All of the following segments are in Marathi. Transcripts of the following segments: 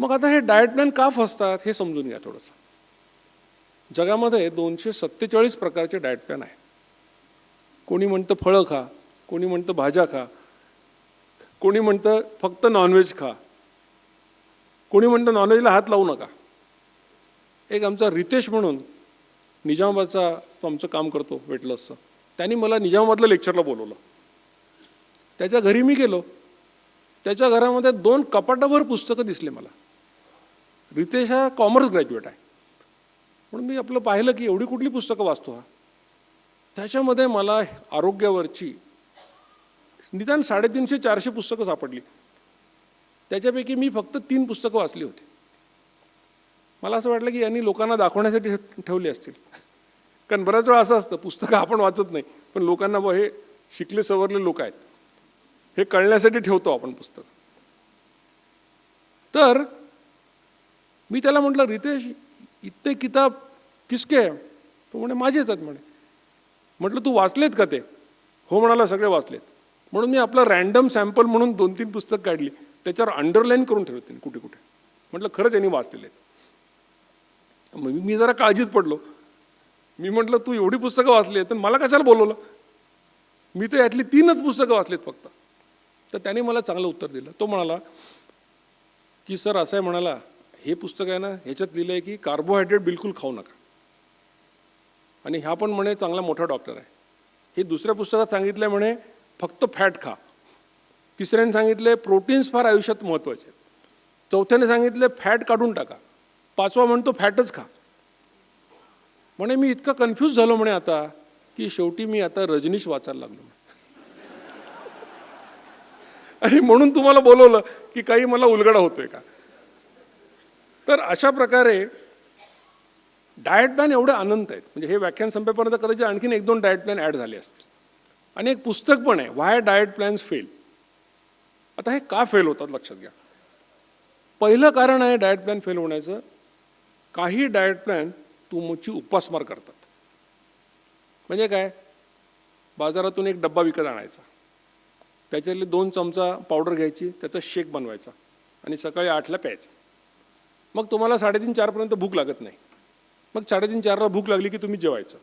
मग आता हे डाएट प्लॅन का फसतात हे समजून घ्या थोडंसं. जगामध्ये दोनशे सत्तेचाळीस प्रकारचे डाएट प्लॅन आहेत. कोणी म्हणतं फळं खा कोणी म्हणतं भाज्या खा कोणी म्हणतं फक्त नॉनव्हेज खा कोणी म्हणतं नॉनव्हेजला हात लावू नका. एक आमचा रितेश म्हणून निजामाबादचा तो आमचं काम करतो वेट लॉसचं त्यांनी मला निजामाबादला लेक्चरला बोलवलं. त्याच्या घरी मी गेलो. त्याच्या घरामध्ये दोन कपाटाभर पुस्तकं दिसले मला. रितेश हा कॉमर्स ग्रॅज्युएट आहे. म्हणून मी आपलं पाहिलं की एवढी कुठली पुस्तकं वाचतो हा? त्याच्यामध्ये मला आरोग्यावरची निदान साडेतीनशे चारशे पुस्तकं सापडली. त्याच्यापैकी मी फक्त तीन पुस्तकं वाचली होती. मला असं वाटलं की यांनी लोकांना दाखवण्यासाठी ठेवली असतील. कारण बऱ्याच वेळा असं असतं पुस्तकं आपण वाचत नाही पण लोकांना व हे शिकले सवरले लोक आहेत. हे कळण्यासाठी ठेवतो आपण पुस्तक. तर मी त्याला म्हटलं रितेश इतके किताब किसके आहे तो म्हणे माझेच आहेत म्हणे. म्हटलं तू वाचलेत का ते? हो म्हणाला सगळे वाचलेत. म्हणून मी आपलं रॅन्डम सॅम्पल म्हणून दोन तीन पुस्तक काढली. त्याच्यावर अंडरलाईन करून ठेवते कुठे कुठे. म्हटलं खरंच यांनी वाचलेले आहेत. मग मी जरा काळजीत पडलो. मी म्हटलं तू एवढी पुस्तकं वाचली आहेत तर मला कशाला बोलवलं? मी तर यातली तीनच पुस्तकं वाचलीत फक्त. तर त्याने मला चांगलं उत्तर दिलं. तो म्हणाला की सर असं आहे म्हणाला हे पुस्तक आहे ना ह्याच्यात लिहिलं आहे की कार्बोहायड्रेट बिलकुल खाऊ नका. आणि ह्या पण म्हणे चांगला मोठा डॉक्टर आहे. हे दुसऱ्या पुस्तकात सांगितलं म्हणे फक्त फॅट खा. तिसऱ्याने सांगितले प्रोटीन्स फार आयुष्यात महत्त्वाचे आहेत. चौथ्याने सांगितले फॅट काढून टाका. पाचवा म्हणतो फॅटच खा. म्हणे मी इतका कन्फ्यूज झालो म्हणे आता की शेवटी मी आता रजनीश वाचायला लागलो आणि म्हणून तुम्हाला बोलवलं की काही मला उलगडा होतोय का? तर अशा प्रकारे डाएट प्लॅन एवढे अनंत आहेत. म्हणजे हे व्याख्यान संपेपर्यंत कदाचित आणखीन एक दोन डायट प्लॅन ॲड झाले असतील. आणि एक पुस्तक पण आहे व्हाय डायट प्लॅन्स फेल आता हे का फेल होतात लक्षात घ्या. पहिलं कारण आहे डायट प्लॅन फेल होण्याचं काही डायट प्लॅन तुमची उपासमार करतात. म्हणजे काय? बाजारातून एक डब्बा विकत आणायचा. त्याच्यातले दोन चमचा पावडर घ्यायची त्याचा शेक बनवायचा. आणि सकाळी आठला प्यायचा. मग तुम्हाला साडेतीन चारपर्यंत भूक लागत नाही. मग साडेतीन चारला भूक लागली की तुम्ही जेवायचं.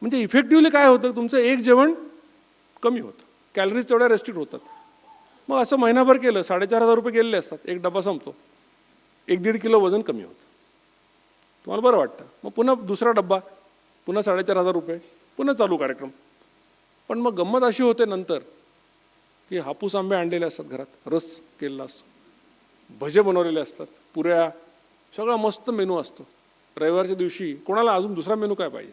म्हणजे इफेक्टिव्हली काय होतं? तुमचं एक जेवण कमी होतं. कॅलरीज तेवढ्या रेस्ट्रिक्ट होतात. मग असं महिनाभर केलं साडेचार हजार रुपये गेलेले असतात. एक डबा संपतो. एक दीड किलो वजन कमी होतं. तुम्हाला बरं वाटतं. मग पुन्हा दुसरा डब्बा पुन्हा साडेचार हजार रुपये पुन्हा चालू कार्यक्रम. पण मग गंमत अशी होते नंतर की हापूस आंबे आणलेले असतात घरात. रस केलेला असतो. भजे बनवलेले असतात पुऱ्या सगळा मस्त मेनू असतो. रविवारच्या दिवशी कोणाला अजून दुसरा मेनू काय पाहिजे?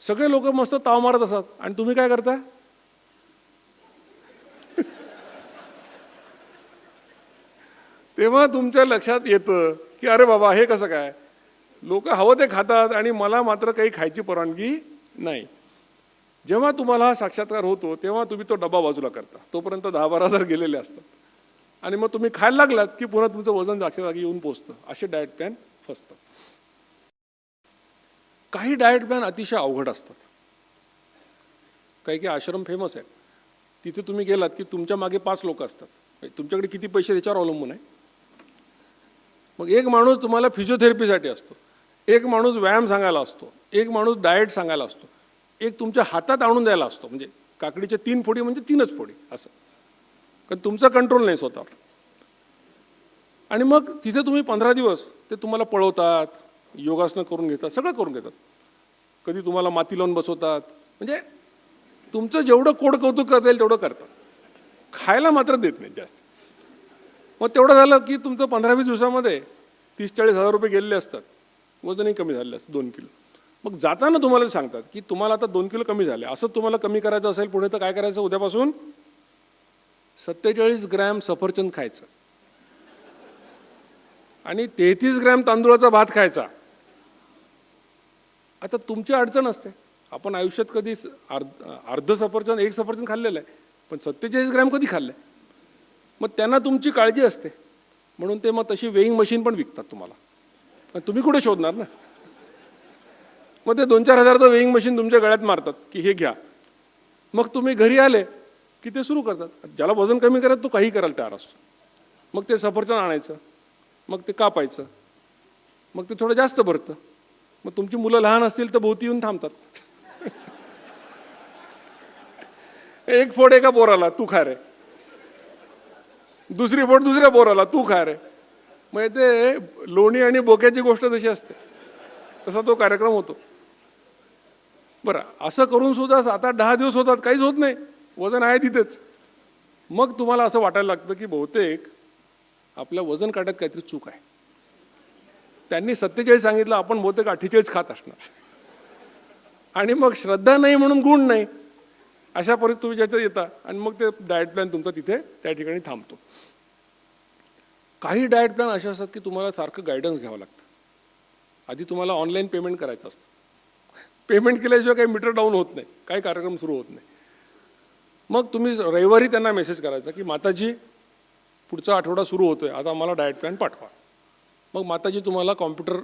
सगळे लोक मस्त ताव मारत असतात. आणि तुम्ही काय करता? तेव्हा तुमच्या लक्षात येतं की अरे बाबा हे कसं काय? लोक हवं ते खातात आणि मला मात्र काही खायची परवानगी नाही. जेव्हा तुम्हाला हा साक्षात्कार होतो तेव्हा तुम्ही तो डबा बाजूला करता. तोपर्यंत दहा बारा हजार गेलेले असतात. आणि मग तुम्ही खायला लागलात की पुन्हा तुमचं वजन जागच्या जागी येऊन पोचतं. असे डाएट प्लॅन फसतात काही डाएट प्लॅन अतिशय अवघड असतात. काही काही आश्रम फेमस आहेत. तिथे तुम्ही गेलात की तुमच्या मागे पाच लोक असतात. म्हणजे तुमच्याकडे किती पैसे त्याच्यावर अवलंबून आहे? मग एक माणूस तुम्हाला फिजिओथेरपीसाठी असतो. एक माणूस व्यायाम सांगायला असतो. एक माणूस डाएट सांगायला असतो. एक तुमच्या हातात आणून द्यायला असतो. म्हणजे काकडीच्या तीन फोडी म्हणजे तीनच फोडी असं. कारण तुमचा कंट्रोल नाही स्वतःवर. आणि मग तिथे तुम्ही पंधरा दिवस ते तुम्हाला पळवतात योगासनं करून घेतात सगळं करून घेतात. कधी तुम्हाला माती लावून बसवतात. म्हणजे तुमचं जेवढं कोड कौतुक करता येईल तेवढं करतात. खायला मात्र देत नाही जास्त. मग तेवढं झालं की तुमचं पंधरा वीस दिवसामध्ये तीस चाळीस हजार रुपये गेलेले असतात. वजनही कमी झालेलं असतं दोन किलो. मग जाताना तुम्हाला सांगतात की तुम्हाला आता दोन किलो कमी झाले. असं तुम्हाला कमी करायचं असेल पुढे तर काय करायचं? उद्यापासून सत्तेचाळीस ग्रॅम सफरचंद खायचं. आणि तेहतीस ग्रॅम तांदूळाचा भात खायचा. आता तुमची अडचण असते. आपण आयुष्यात कधी अर्ध अर्ध सफरचंद एक सफरचंद खाल्लेलं आहे. पण सत्तेचाळीस ग्रॅम कधी खाल्लं? आहे मग त्यांना तुमची काळजी असते. म्हणून ते मग तशी वेईंग मशीन पण विकतात तुम्हाला. पण तुम्ही कुठे शोधणार ना? मग ते दोन चार हजारचं वेईंग मशीन तुमच्या गळ्यात मारतात की हे घ्या. मग तुम्ही घरी आले की ते सुरू करतात. ज्याला वजन कमी करत तो काही करायला तयार असतो. मग ते सफरचंद आणायचं मग ते कापायचं मग ते थोडं जास्त भरतं. मग तुमची मुलं लहान असतील तर भोवती येऊन थांबतात. एक फोड एका बोराला तू खा रे. दुसरी फोड दुसऱ्या बोराला तू खा रे. मग ते लोणी आणि बोक्याची गोष्ट जशी असते. तसा तो कार्यक्रम होतो. बरं असं करून सुद्धा सात आठ दहा दिवस होतात काहीच होत नाही. वजन आहे तिथेच. मग तुम्हाला असं वाटायला लागतं की बहुतेक आपल्या वजन काट्यात काहीतरी चूक आहे. त्यांनी सत्तेचाळीस सांगितलं आपण बहुतेक अठ्ठेचाळीस खात असणार. आणि मग श्रद्धा नाही म्हणून गुण नाही. अशा परिस्थिती तुम्ही ज्याच्यात येता आणि मग ते डाएट प्लॅन तुमचा तिथे त्या ठिकाणी थांबतो. काही डाएट प्लॅन असे असतात की तुम्हाला सारखं गायडन्स घ्यावं लागतं. आधी तुम्हाला ऑनलाईन पेमेंट करायचं असतं. पेमेंट केल्याशिवाय काही मीटर डाऊन होत नाही. काही कार्यक्रम सुरू होत नाही. मग तुम्ही रविवारी त्यांना मेसेज करायचा की माताजी पुढचा आठवडा सुरू होतोय आता आम्हाला डाएट प्लॅन पाठवा. मग माताजी तुम्हाला कॉम्प्युटर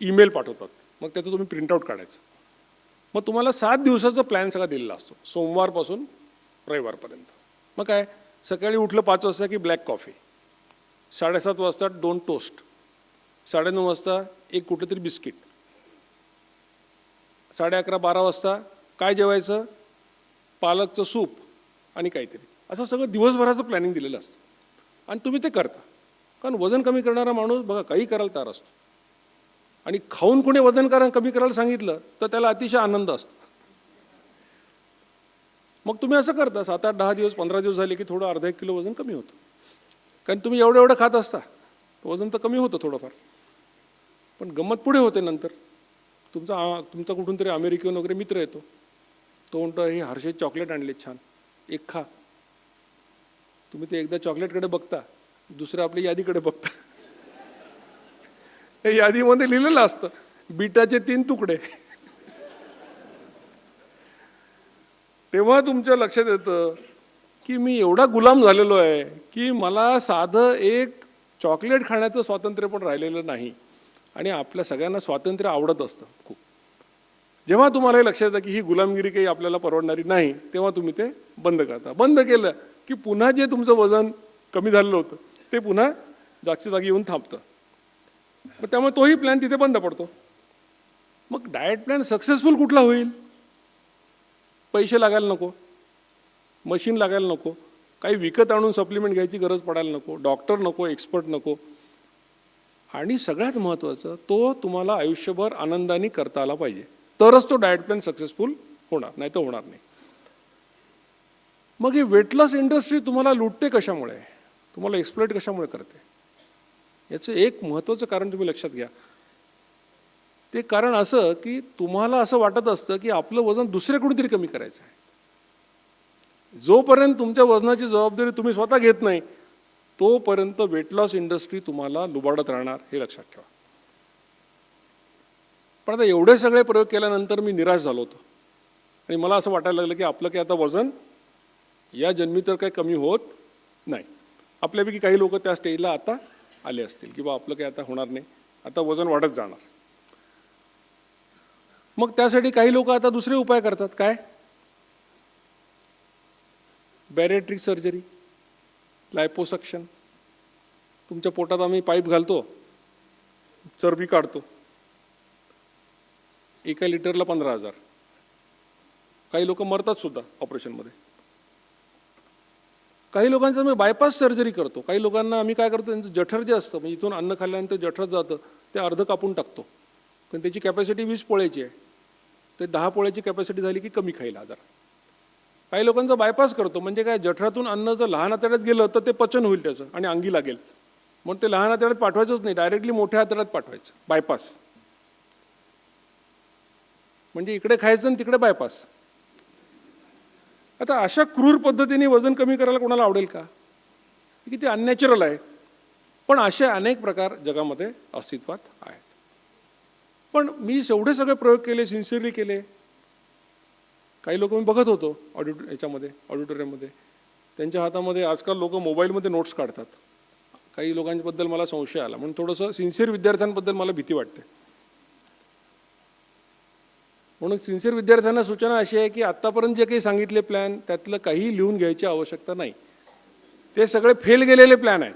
ईमेल पाठवतात. मग त्याचं तुम्ही प्रिंटआउट काढायचं. मग तुम्हाला सात दिवसाचा प्लॅन सगळा दिलेला असतो सोमवारपासून रविवारपर्यंत. मग काय सकाळी उठलं पाच वाजता की ब्लॅक कॉफी साडेसात वाजता दोन टोस्ट साडेनऊ वाजता एक कुठलं तरी बिस्किट साडे अकरा बारा वाजता काय जेवायचं? पालकचं सूप. आणि काहीतरी. असं सगळं दिवसभराचं प्लॅनिंग दिलेलं असतं. आणि तुम्ही ते करता. कारण वजन कमी करणारा माणूस बघा काही करायला तयार असतो. आणि खाऊन कोणी वजन करा कमी करायला सांगितलं तर त्याला अतिशय आनंद असतो. मग तुम्ही असं करता सात आठ दहा दिवस पंधरा दिवस झाले की थोडं अर्धा एक किलो वजन कमी होतं. कारण तुम्ही एवढं एवढं खात असता वजन तर कमी होतं थोडंफार. पण गंमत पुढे होते नंतर. तुमचा तुमचा कुठून तरी अमेरिकेहून वगैरे मित्र येतो. तो म्हणतो हे हर्षे चॉकलेट आणले छान. एक खा तुम्ही ते एकदा चॉकलेटकडे बघता दुसरं आपल्या यादीकडे बघता. यादीमध्ये लिहिलेलं असतं बीटाचे तीन तुकडे. तेव्हा तुमच्या लक्षात येतं की मी एवढा गुलाम झालेलो आहे की मला साधं एक चॉकलेट खाण्याचं स्वातंत्र्य पण राहिलेलं नाही. आणि आपल्या सगळ्यांना स्वातंत्र्य आवडत असतं खूप. जेव्हा तुम्हाला हे लक्षात येतं की ही गुलामगिरी काही आपल्याला परवडणारी नाही तेव्हा तुम्ही ते बंद करता. बंद केलं की पुन्हा जे तुमचं वजन कमी झालेलं होतं ते पुन्हा जागच्या जागी येऊन थांबतं. मग त्यामुळे तोही प्लॅन तिथे बंद पडतो. मग डाएट प्लॅन सक्सेसफुल कुठला होईल? पैसे लागायला नको. मशीन लागायला नको. काही विकत आणून सप्लिमेंट घ्यायची गरज पडायला नको. डॉक्टर नको एक्सपर्ट नको. आणि सगळ्यात महत्त्वाचं तो तुम्हाला आयुष्यभर आनंदाने करता आला पाहिजे. तरच तो डायट प्लॅन सक्सेसफुल होणार नाही तर होणार नाही. मग ही वेट लॉस इंडस्ट्री तुम्हाला लुटते कशामुळे? तुम्हाला एक्सप्लोइट कशामुळे करते? याचं एक महत्त्वाचं कारण तुम्ही लक्षात घ्या. ते कारण असं की तुम्हाला असं वाटत असतं की आपलं वजन दुसरे कुणीतरी कमी करायचं आहे. जोपर्यंत तुमच्या वजनाची जबाबदारी तुम्ही स्वतः घेत नाही तोपर्यंत वेट लॉस इंडस्ट्री तुम्हाला लुबाडत राहणार हे लक्षात ठेवा. पण आता एवढे सगळे प्रयोग केल्यानंतर मी निराश झालो होतो. आणि मला असं वाटायला लागलं की आपलं काही आता वजन या जन्मी तर काही कमी होत नाही. आपल्यापैकी काही लोक त्या स्टेजला आता आले असतील की बा आपलं काही आता होणार नाही. आता वजन वाढत जाणार. मग त्यासाठी काही लोक आता दुसरे उपाय करतात. काय? बॅरेट्रिक सर्जरी लायपोसक्शन तुमच्या पोटात आम्ही पाईप घालतो चरबी काढतो. एका लिटरला पंधरा हजार. काही लोक मरतात सुद्धा ऑपरेशनमध्ये. काही लोकांचं मी बायपास सर्जरी करतो. काही लोकांना आम्ही काय करतो त्यांचं जठर जे असतं म्हणजे इथून अन्न खाल्ल्यानंतर जठर जातं ते अर्ध कापून टाकतो. पण त्याची कॅपॅसिटी वीस पोळ्याची आहे. ते दहा पोळ्याची कॅपॅसिटी झाली की कमी खाईल आजार. काही लोकांचा बायपास करतो म्हणजे काय जठरातून अन्न जर लहान आतड्यात गेलं तर ते पचन होईल त्याचं आणि अंगी लागेल. मग ते लहान आतड्यात पाठवायचंच नाही डायरेक्टली मोठ्या आतड्यात पाठवायचं बायपास म्हणजे इकडे खायचं आणि तिकडे बायपास आता अशा क्रूर पद्धतीने वजन कमी करायला कोणाला आवडेल का? किती अननॅचरल आहे. पण असे अनेक प्रकार जगामध्ये अस्तित्वात आहेत. पण मी एवढे सगळे प्रयोग केले सिन्सिअरली केले. काही लोक मी बघत होतो ऑडिट याच्यामध्ये ऑडिटोरियममध्ये त्यांच्या हातामध्ये आजकाल लोक मोबाईलमध्ये नोट्स काढतात. काही लोकांबद्दल मला संशय आला. म्हणून थोडंसं सिन्सिअर विद्यार्थ्यांबद्दल मला भीती वाटते. म्हणून सिन्सिअर विद्यार्थ्यांना सूचना अशी आहे की आत्तापर्यंत जे काही सांगितले प्लॅन त्यातलं काही लिहून घ्यायची आवश्यकता नाही. ते सगळे फेल गेलेले प्लॅन आहेत.